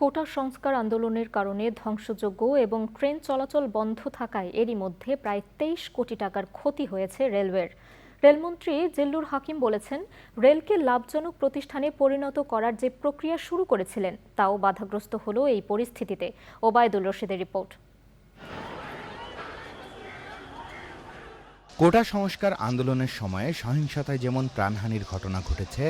কোটা সংস্কার আন্দোলনের কারণে ধ্বংসযোগ্য এবং ট্রেন চলাচল বন্ধ থাকায় এরই মধ্যে প্রায় তেইশ কোটি টাকার ক্ষতি হয়েছে রেলওয়ের। রেলমন্ত্রী জিল্লুর হাকিম বলেছেন, রেলকে লাভজনক প্রতিষ্ঠানে পরিণত করার যে প্রক্রিয়া শুরু করেছিলেন, তাও বাধাগ্রস্ত হলো এই পরিস্থিতিতে। ওবায়দুল রশিদের রিপোর্ট। কোটা সংস্কার আন্দোলনের সময়ে সহিংসতায় যেমন প্রাণহানির ঘটনা ঘটেছে,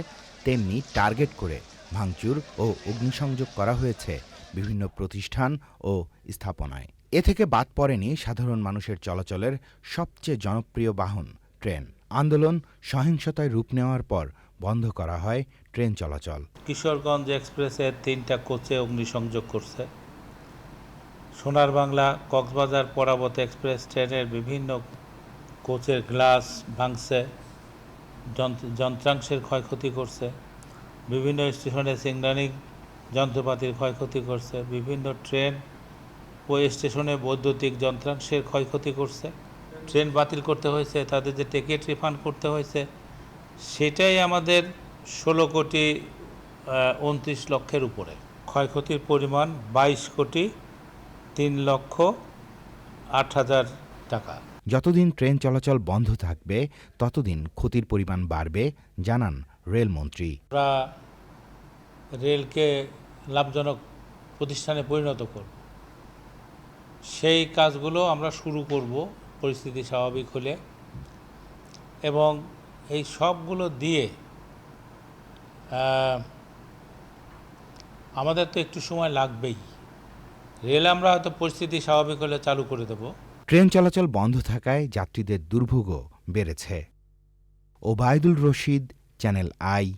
তেমনি টার্গেট করে ভাঙচুর ও অগ্নিসংযোগ করা হয়েছে বিভিন্ন প্রতিষ্ঠান ও স্থাপনায়। এ থেকে বাদ পড়েনি সাধারণ মানুষের চলাচলের সবচেয়ে জনপ্রিয় বাহন, ট্রেন। আন্দোলন সহিংসতায় রূপ নেওয়ার পর বন্ধ করা হয় ট্রেন চলাচল। কিশোরগঞ্জ এক্সপ্রেসের তিনটা কোচে অগ্নিসংযোগ করছে। সোনার বাংলা কক্সবাজার পরাবত এক্সপ্রেস ট্রেনের বিভিন্ন কোচের গ্লাস ভাঙছে, যন্ত্র- যন্ত্রাংশের ক্ষয়ক্ষতি করছে। বিভিন্ন স্টেশনে সিগন্যালিং যন্ত্রপাতির ক্ষয়ক্ষতি করছে, বিভিন্ন ট্রেন ও স্টেশনে বৈদ্যুতিক যন্ত্রাংশের ক্ষয়ক্ষতি করছে। ট্রেন বাতিল করতে হয়েছে, তাদের যে টিকিট রিফান্ড করতে হয়েছে, সেটাই আমাদের ষোলো কোটি উনত্রিশ লক্ষের উপরে। ক্ষয়ক্ষতির পরিমাণ বাইশ কোটি তিন লক্ষ আট হাজার টাকা। যতদিন ট্রেন চলাচল বন্ধ থাকবে, ততদিন ক্ষতির পরিমাণ বাড়বে, জানান রেলমন্ত্রী আমরা রেলকে লাভজনক প্রতিষ্ঠানে পরিণত করব। সেই কাজগুলো আমরা শুরু করব পরিস্থিতি স্বাভাবিক হলে এবং এই সবগুলো দিয়ে আমাদের তো একটু সময় লাগবেই। রেল আমরা হয়তো পরিস্থিতি স্বাভাবিক হলে চালু করে দেবো। ট্রেন চলাচল বন্ধ থাকায় যাত্রীদের দুর্ভোগও বেড়েছে। Obaidul Rashid Channel I,